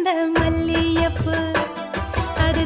அந்த மல்லியப்பு அது